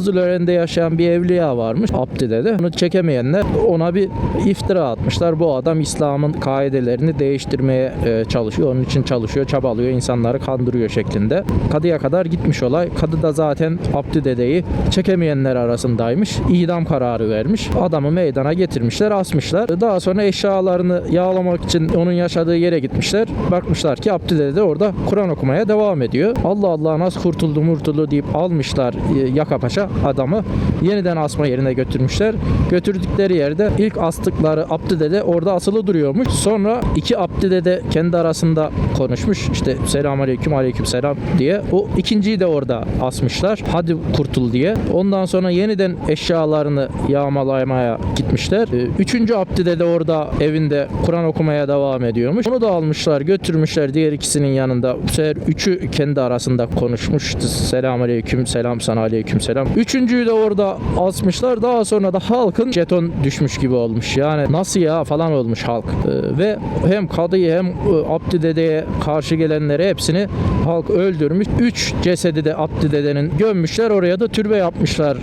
Kızılören'de yaşayan bir evliya varmış Abdi dede. Bunu çekemeyenler ona bir iftira atmışlar. Bu adam İslam'ın kaidelerini değiştirmeye e, çalışıyor. Onun için çalışıyor, çabalıyor, insanları kandırıyor şeklinde. Kadıya kadar gitmiş olay. Kadı da zaten Abdi dedeyi çekemeyenler arasındaymış. İdam kararı vermiş. Adamı meydana getirmişler, asmışlar. Daha sonra eşyalarını yağlamak için onun yaşadığı yere gitmişler. Bakmışlar ki Abdi dede de orada Kur'an okumaya devam ediyor. Allah Allah nasıl kurtuldu murtuldu deyip almışlar e, yaka paşa adamı. Yeniden asma yerine götürmüşler. Götürdükleri yerde ilk astıkları Abdi dede orada asılı duruyormuş. Sonra iki Abdi dede kendi arasında konuşmuş. İşte selam aleyküm aleyküm selam diye. O ikinciyi de orada asmışlar. Hadi kurtul diye. Ondan sonra yeniden eşyalarını yağmalamaya gitmişler. Ee, Üçüncü Abdi dede orada evinde Kur'an okumaya devam ediyormuş. Onu da almışlar götürmüşler diğer ikisinin yanında. Bu sefer üçü kendi arasında konuşmuş. Selam aleyküm selam sana aleyküm selam. Üçüncüyü de orada asmışlar. Daha sonra da halkın jeton düşmüş gibi olmuş. Yani nasıl ya falan olmuş halk. Ee, ve hem kadıyı hem e, Abdi dedeye karşı gelenleri hepsini halk öldürmüş. Üç cesedi de Abdi dedenin gömmüşler. Oraya da türbe yapmışlar.